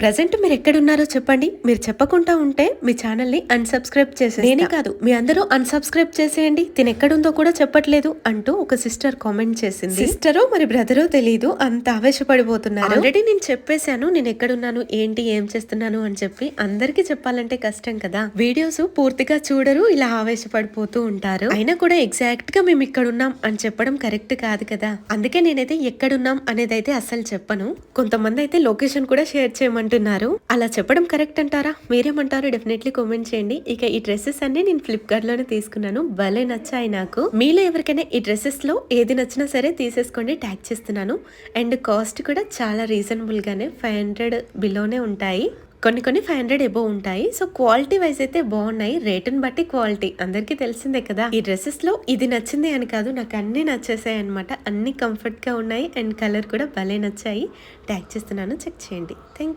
Present మీరు ఎక్కడున్నారో చెప్పండి. మీరు చెప్పకుండా ఉంటే మీ ఛానల్ని అన్సబ్స్క్రైబ్ చేసే నేనే కాదు మీ అందరూ అన్సబ్స్క్రైబ్ చేసేయండి. తిను ఎక్కడుందో కూడా చెప్పట్లేదు అంటూ ఒక సిస్టర్ కామెంట్ చేసింది. సిస్టరో మరి బ్రదరో తెలియదు అంత ఆవేశపడిపోతున్నారు. ఆల్రెడీ నేను చెప్పేశాను నేను ఎక్కడున్నాను ఏంటి ఏం చేస్తున్నాను అని చెప్పి అందరికీ చెప్పాలంటే కష్టం కదా. వీడియోస్ పూర్తిగా చూడరు ఇలా ఆవేశపడిపోతూ ఉంటారు. అయినా కూడా ఎగ్జాక్ట్గా మేము ఇక్కడ ఉన్నాం అని చెప్పడం కరెక్ట్ కాదు కదా. అందుకే నేనైతే ఎక్కడున్నాం అనేది అయితే అస్సలు చెప్పను. కొంతమంది అయితే లొకేషన్ కూడా షేర్ అంటున్నారు అలా చెప్పడం కరెక్ట్ అంటారా? మీరేమంటారు డెఫినెట్లీ కామెంట్ చేయండి. ఇక ఈ డ్రెస్సెస్ అన్ని నేను ఫ్లిప్కార్ట్లోనే తీసుకున్నాను. భలే నచ్చాయి నాకు. మీలో ఎవరికైనా ఈ డ్రెస్సెస్లో ఏది నచ్చినా సరే తీసేసుకోండి ట్యాగ్ చేస్తున్నాను. అండ్ కాస్ట్ కూడా చాలా రీజనబుల్ గానే ఫైవ్ హండ్రెడ్ బిలోనే ఉంటాయి. కొన్ని కొన్ని ఫైవ్ హండ్రెడ్ ఎబో ఉంటాయి. సో క్వాలిటీ వైజ్ అయితే బాగున్నాయి. రేటుని బట్టి క్వాలిటీ. అందరికీ తెలిసిందే కదా. ఈ డ్రెస్సెస్లో ఇది నచ్చింది అని కాదు నాకు అన్ని నచ్చేసాయి అనమాట అన్ని కంఫర్ట్గా ఉన్నాయి. అండ్ కలర్ కూడా భలే నచ్చాయి. ట్యాగ్ చేస్తున్నాను. చెక్ చేయండి. థ్యాంక్